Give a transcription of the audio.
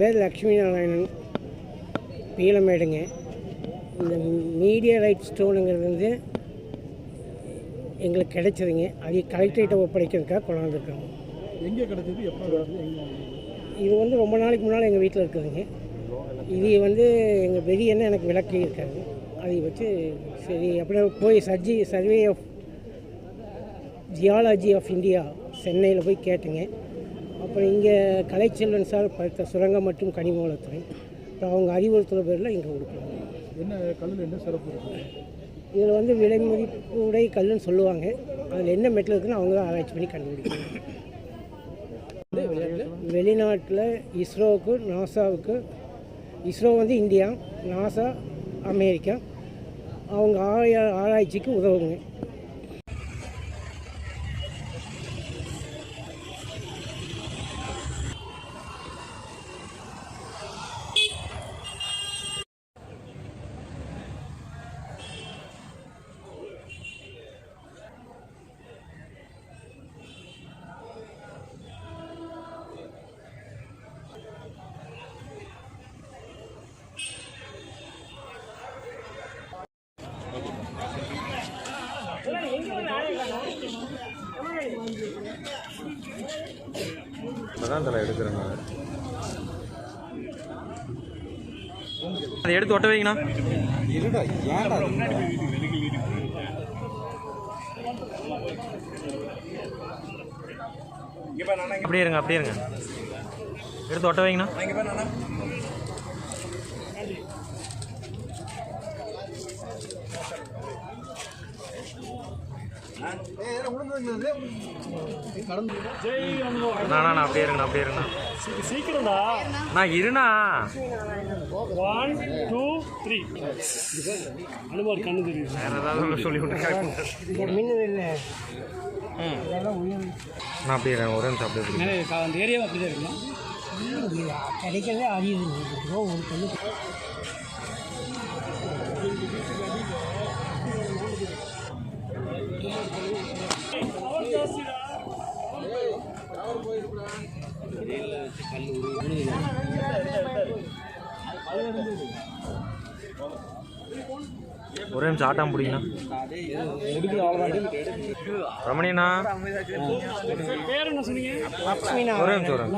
பேர் லக்ஷ்மி நாராயணன் பீலமேடுங்க இந்த media right ஸ்டோனுங்கிறது வந்து எங்களுக்கு கிடைச்சதுங்க. அது கலெக்டரேட்டை ஒப்படைக்கிறதுக்காக கொண்டாந்துருக்காங்க எங்கே கிடைச்சது? எப்போ இது வந்து ரொம்ப நாளைக்கு முன்னால் எங்கள் வீட்டில் இருக்குதுங்க. இது வந்து எங்கள் பெரியண்ணன் எனக்கு விளக்கி இருக்காரு அதை வச்சு சரி அப்படியே போய் சர்ஜி survey of geology of India சென்னையில் போய் கேட்டுங்க. அப்புறம் இங்கே கலைச்செல்வன் சார் படித்த சுரங்கம் மற்றும் கனிம வளத்துறை அப்புறம் அவங்க அறிவுறுத்தல் பேரில் இங்கே கொடுக்குறாங்க. என்ன கல்லில் என்ன சிறப்பு இருக்குது இதில் வந்து விலை மதிப்புடை கல்லுன்னு சொல்லுவாங்க. அதில் என்ன மெட்டல் இருக்குன்னு அவங்க தான் ஆராய்ச்சி பண்ணி கண்டுபிடிக்கணும் வெளிநாட்டில் இஸ்ரோவுக்கு நாசாவுக்கு இஸ்ரோ வந்து இந்தியா நாசா அமெரிக்கா. அவங்க ஆராய ஆராய்ச்சிக்கு உதவுங்க. அதான் தலை எடுக்கிறேன் அதை எடுத்து ஒட்ட வைங்கண்ணா. இருடா ஏன்டா அப்படியே இருங்க அப்படியே இருங்க. எடுத்து ஒட்ட வைங்கண்ணா. அண்ணா அப்படியே இருங்கண்ணா அப்படியே இருங்கண்ணா. சீக்கிரம்டா. நான் இருண்ணா. ஒன் டூ த்ரீ அனுமார் கண்ணு தெரியுது. வேற ஏதாவது சொல்லி நான் அப்படியே இருங்க, ஒரே நிமிஷம் அப்படியே இருங்க. அந்த ஏரியாவும் அப்படி தான் இருக்குமா கிடைக்கிறதே அறியுது ஒரு கல்லு ஒரே நிமிஷம் ஆட்டாம பிடிங்கண்ணா. ரமணிண்ணா. பேர் என்ன சொன்னீங்க? லக்ஷ்மி ஒரே நிமிஷம்.